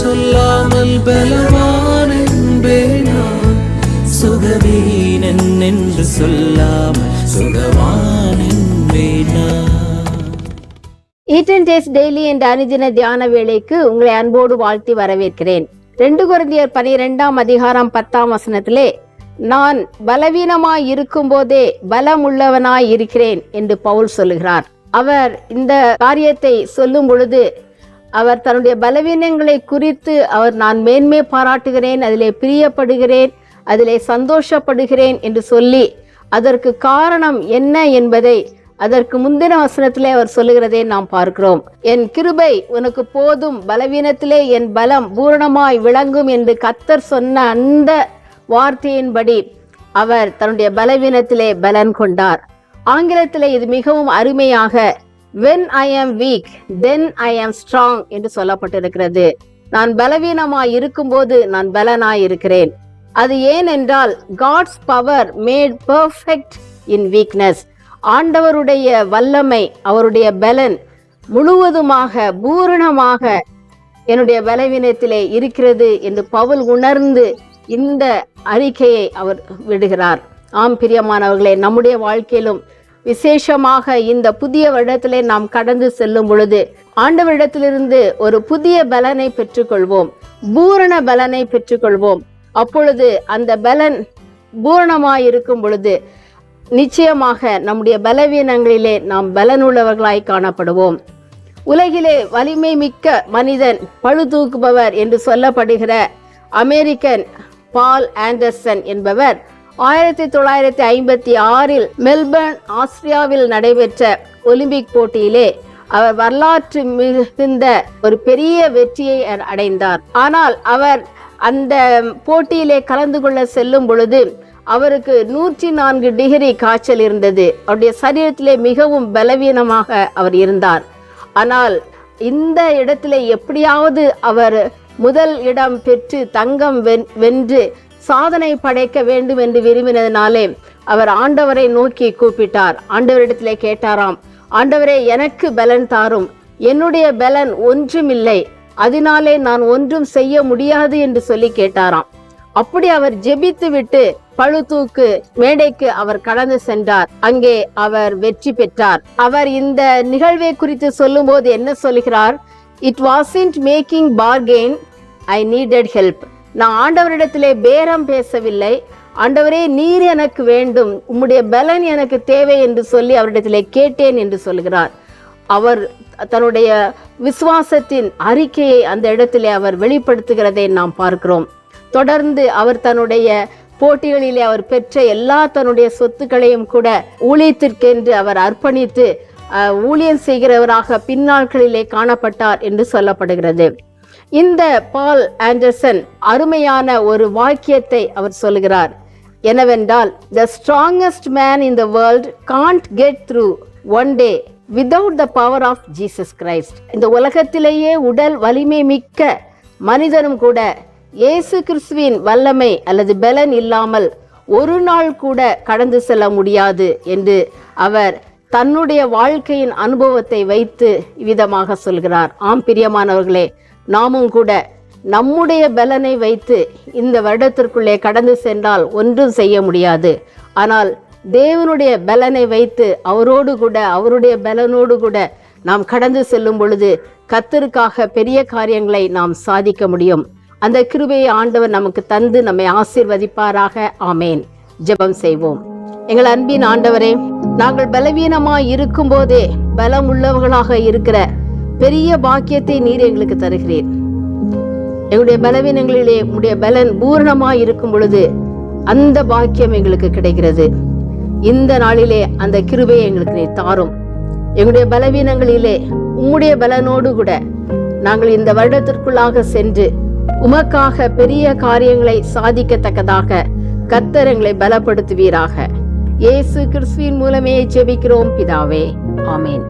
சொல்லாமல் பலவான் சுகவீனன் என்று சொல்லாமல் சுகவான் ஈட்டன் டேஸ் டெய்லி என்ற அனுதின தியான வேலைக்கு உங்களை அன்போடு வாழ்த்தி வரவேற்கிறேன். ரெண்டு குருந்தியர் பனிரெண்டாம் அதிகாரம் பத்தாம் வசனத்திலே நான் பலவீனமாய் இருக்கும்போதே பலம் உள்ளவனாய் இருக்கிறேன் என்று பவுல் சொல்லுகிறார். அவர் இந்த காரியத்தை சொல்லும் பொழுது அவர் தன்னுடைய பலவீனங்களை குறித்து அவர் நான் மேன்மை பாராட்டுகிறேன் அதிலே பிரியப்படுகிறேன் அதிலே சந்தோஷப்படுகிறேன் என்று சொல்லி அதற்கு காரணம் என்ன என்பதை அதற்கு முந்தின வசனத்திலே அவர் சொல்லுகிறதை நாம் பார்க்கிறோம். என் கிருபை உனக்கு போதும் பலவீனத்திலே என் பலம் பூரணமாய் விளங்கும் என்று கத்தர் சொன்ன அந்த வார்த்தையின்படி அவர் தன்னுடைய பலவீனத்திலே பலன் கொண்டார். ஆங்கிலத்திலே இது மிகவும் அருமையாக when I am weak then I am strong என்று சொல்லப்பட்டிருக்கிறது. நான் பலவீனமாய் இருக்கும்போது நான் பலனாய் இருக்கிறேன். அது ஏன் என்றால் God's power made perfect in weakness ஆண்டவருடைய வல்லமை அவருடைய பலன் முழுவதுமாக பூரணமாக என்னுடைய பலவீனத்திலே இருக்கிறது என்று பவுல் உணர்ந்து இந்த அறிக்கையை அவர் விடுகிறார். ஆம் பிரியமானவர்களே நம்முடைய வாழ்க்கையிலும் விசேஷமாக இந்த புதிய வருடத்திலே நாம் கடந்து செல்லும் பொழுது ஆண்டவரிடத்திலிருந்து ஒரு புதிய பலனை பெற்றுக்கொள்வோம். பூரண பலனை பெற்றுக்கொள்வோம். அப்பொழுது அந்த பலன் பூரணமாய் இருக்கும் பொழுது நிச்சயமாக நம்முடைய பலவீனங்களிலே நாம் பலனுள்ளவர்களாய் காணப்படுவோம். உலகிலே வலிமை மிக்க மனிதன் பழு தூக்குபவர் என்று சொல்லப்படுகிற அமெரிக்கன் பால் ஆண்டர்சன் என்பவர் ஆயிரத்தி தொள்ளாயிரத்தி ஐம்பத்தி ஆறில் மெல்பர்ன் ஆஸ்திரியாவில் நடைபெற்ற ஒலிம்பிக் போட்டியிலே அவர் வரலாற்று மிகுந்த ஒரு பெரிய வெற்றியை அடைந்தார். ஆனால் அவர் அந்த போட்டியிலே கலந்து கொள்ள செல்லும் பொழுது அவருக்கு நூற்றி நான்கு டிகிரி காய்ச்சல் இருந்தது. அவருடைய சரீரத்திலே மிகவும் பலவீனமாக அவர் இருந்தார். ஆனால் இந்த இடத்திலே எப்படியாவது அவர் முதல் இடம் பெற்று தங்கம் வென் வென்று சாதனை படைக்க வேண்டும் என்று விரும்பினதினாலே அவர் ஆண்டவரை நோக்கி கூப்பிட்டார். ஆண்டவரிடத்திலே கேட்டாராம் ஆண்டவரே எனக்கு பலன் தாரும். என்னுடைய பலன் ஒன்றுமில்லை. அதனாலே நான் ஒன்றும் செய்ய முடியாது என்று சொல்லி கேட்டாராம். அப்படி அவர் ஜெபித்து விட்டு பழுதூக்கு மேடைக்கு அவர் கடந்து சென்றார். அங்கே அவர் வெற்றி பெற்றார். அவர் இந்த நிகழ்வை குறித்து சொல்லும்போது என்ன சொல்கிறார்? It wasn't making bargain I needed help நான் ஆண்டவரிடத்திலே பேரம் பேசவில்லை. ஆண்டவரே நீர் எனக்கு வேண்டும். உம்முடைய பலன் எனக்கு தேவை என்று சொல்லி அவரிடத்திலே கேட்டேன் என்று சொல்கிறார். அவர் தன்னுடைய விசுவாசத்தின் அறிக்கையை அந்த இடத்திலே அவர் வெளிப்படுத்துகிறதை நாம் பார்க்கிறோம். தொடர்ந்து அவர் தன்னுடைய போட்டிகளிலே அவர் பெற்ற எல்லா தன்னுடைய சொத்துக்களையும் கூட ஊழியத்திற்கென்று அவர் அர்ப்பணித்து ஊழியம் செய்கிறவராக பின்னாட்களிலே காணப்பட்டார் என்று சொல்லப்படுகிறது. இந்த பால் ஆண்டர்சன் அருமையான ஒரு வாக்கியத்தை அவர் சொல்கிறார் என்னவென்றால் the strongest man in the world can't get through one day without the power of Jesus Christ இந்த உலகத்திலேயே உடல் வலிமை மிக்க மனிதனும் கூட இயேசு கிறிஸ்துவின் வல்லமை அல்லது பலன் இல்லாமல் ஒரு நாள் கூட கடந்து செல்ல முடியாது என்று அவர் தன்னுடைய வாழ்க்கையின் அனுபவத்தை வைத்து விதமாக சொல்கிறார். ஆம் பிரியமானவர்களே நாமும் கூட நம்முடைய பலனை வைத்து இந்த வருடத்திற்குள்ளே கடந்து சென்றால் ஒன்றும் செய்ய முடியாது. ஆனால் தேவனுடைய பலனை வைத்து அவரோடு கூட அவருடைய பலனோடு கூட நாம் கடந்து செல்லும் பொழுது கத்தருக்காக பெரிய காரியங்களை நாம் சாதிக்க முடியும். அந்த கிருபையை ஆண்டவர் நமக்கு தந்து நம்மை ஆசிர்வதிப்பாராக. ஆமேன். ஜெபம் செய்வோம். எங்கள் அன்பின் ஆண்டவரே நாங்கள் பலவீனமாய் இருக்கும்போதே பலம் உள்ளவர்களாக இருக்கிற பெரிய பாக்கியத்தை நீர் எங்களுக்கு தருகிறீர். எங்களுடைய பலவீனங்களிலே உடைய பலன் பூரணமாய் இருக்கும் பொழுது அந்த பாக்கியம் எங்களுக்கு கிடைக்கிறது. இந்த நாளிலே அந்த கிருபையை எங்களுக்கு நீ தாரும். எங்களுடைய பலவீனங்களிலே உம்முடைய பலனோடு கூட நாங்கள் இந்த வருடத்திற்குள்ளாக சென்று உமக்காக பெரிய காரியங்களை சாதிக்கத்தக்கதாக கத்தர் எங்களை பலப்படுத்துவீராக. இயேசு கிறிஸ்துவின் மூலமே ஜெபிக்கிறோம் பிதாவே. ஆமேன்.